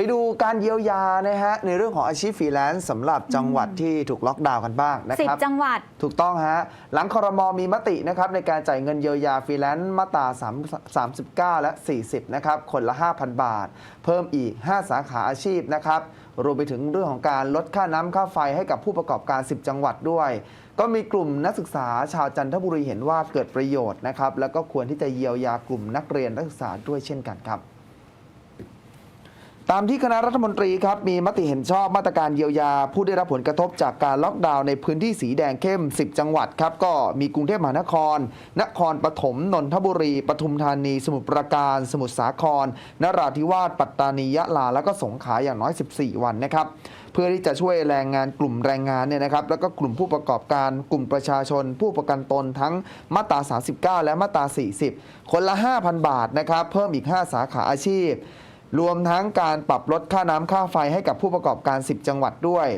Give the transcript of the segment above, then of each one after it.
ไปดูการเยียวยานะฮะในเรื่องของอาชีพฟรีแลนซ์สำหรับจังหวัดที่ถูกล็อกดาวน์กันบ้างนะสิบครับจังหวัด ถูกต้องฮะหลังคอรมอมีมตินะครับในการจ่ายเงินเยียวยาฟรีแลนซ์มาตรา3 39 และ 40 นะครับคนละ 5,000 บาท เพิ่มอีก 5 สาขาอาชีพนะครับรวมไปถึงเรื่องของการลดค่าน้ำค่าไฟให้กับผู้ประกอบการ 10 จังหวัดด้วย ก็มีกลุ่มนักศึกษาชาวจันทบุรีเห็นว่าเกิดประโยชน์นะครับแล้วก็ควรที่จะเยียวยากลุ่มนักเรียนนักศึกษาด้วยเช่นกันครับ ตามที่คณะรัฐมนตรีครับมีมติเห็นชอบมาตรการเยียวยา ผู้ได้รับผลกระทบจากการล็อกดาวน์ในพื้นที่สีแดงเข้ม 10 จังหวัดครับก็มีกรุงเทพมหานคร นครปฐมนนทบุรีปทุมธานี สมุทรปราการ สมุทรสาคร นราธิวาสปัตตานียะลา แล้วก็สงขลาอย่างน้อย 14 วันนะครับเพื่อที่จะช่วยแรงงานกลุ่มแรงงานเนี่ยนะครับแล้วก็กลุ่มผู้ประกอบการกลุ่มประชาชน ผู้ประกันตนทั้งมาตรา 39 และมาตรา 40 คนละ 5,000 บาทนะครับเพิ่มอีก 5 สาขาอาชีพ รวมทั้งการปรับลดค่าน้ำค่าไฟให้กับผู้ประกอบการ 10 จังหวัดด้วย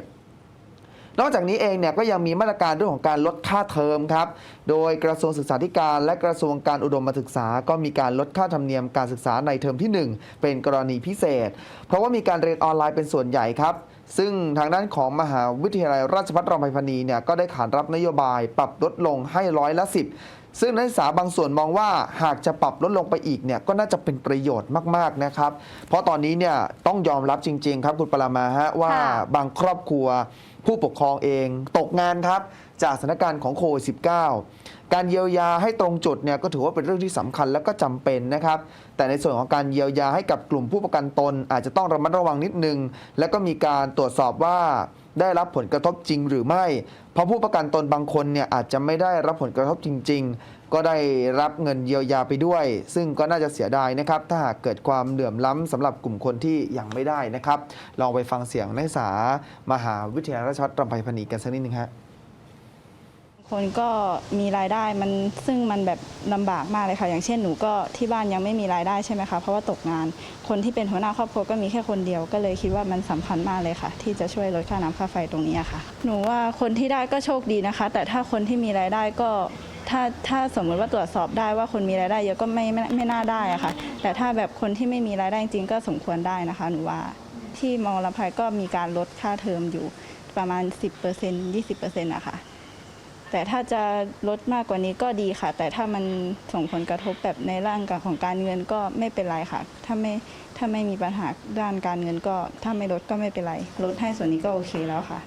นอกจากนี้เองเนี่ยก็ยังมีมาตรการเรื่องของการลดค่าเทอมครับ โดยกระทรวงศึกษาธิการและกระทรวงการอุดมศึกษา ก็มีการลดค่าธรรมเนียมการศึกษาในเทอมที่ 1 เป็นกรณีพิเศษ เพราะว่ามีการเรียนออนไลน์เป็นส่วนใหญ่ครับ ซึ่งทางด้านของมหาวิทยาลัยราชภัฏรามไพพานีเนี่ยก็ได้ขานรับนโยบายปรับลดลงให้ร้อยละ10ซึ่งนักศึกษาบางส่วนมองว่าหากจะปรับลดลงไปอีกเนี่ยก็น่าจะเป็นประโยชน์มากๆนะครับ เพราะตอนนี้เนี่ยต้องยอมรับจริง ๆ ครับคุณปรามาฮะว่าค่ะบางครอบครัวผู้ปกครองเองตกงานครับ จากสถานการณ์ของโควิด -19 การเยียวยาให้ตรงจุดเนี่ยก็ถือว่าเป็นเรื่องที่สำคัญและก็จำเป็นนะครับ แต่ในส่วนของการเยียวยาให้กับกลุ่มผู้ประกันตน อาจจะต้องระมัดระวังนิดนึง แล้วก็มีการตรวจสอบว่าได้รับผลกระทบจริงหรือไม่ เพราะผู้ประกันตนบางคนเนี่ยอาจจะไม่ได้รับผลกระทบจริง ๆ ก็ได้รับเงินเยียวยาไปด้วย ซึ่งก็น่าจะเสียดายนะครับ ถ้าหากเกิดความเหลื่อมล้ำสำหรับกลุ่มคนที่ยังไม่ได้นะครับ ลองไปฟังเสียงนักศึกษามหาวิทยาลัยราชภัฏรำไพพานีกันสักนิดนึงฮะ คนก็มีรายได้มันซึ่งมันแบบลำบากมากเลยค่ะ อย่างเช่นหนูก็ที่บ้านยังไม่มีรายได้ใช่ไหมคะเพราะว่าตกงานคนที่เป็นหัวหน้าครอบครัวก็มีแค่คนเดียว ก็เลยคิดว่ามันสำคัญมากเลยค่ะ ที่จะช่วยลดค่าน้ำค่าไฟตรงนี้ค่ะ หนูว่าคนที่ได้ก็โชคดีนะคะ แต่ถ้าคนที่มีรายได้ก็ถ้าถ้าสมมติว่าตรวจสอบได้ว่าคนมีรายได้เยอะก็ไม่ไม่ไม่น่าได้อะค่ะ แต่ถ้าแบบคนที่ไม่มีรายได้จริงก็สมควรได้นะคะ หนูว่าที่มอลำไพก็มีการลดค่าเทอมอยู่ประมาณ 10% 20%นะคะ แต่ถ้าจะลดมากกว่านี้ก็ดีค่ะ แต่ถ้ามันส่งผลกระทบแบบในร่างกายของการเงินก็ไม่เป็นไรค่ะ ถ้าไม่ถ้าไม่มีปัญหาด้านการเงินก็ ถ้าไม่ลดก็ไม่เป็นไร ลดให้ส่วนนี้ก็โอเคแล้วค่ะ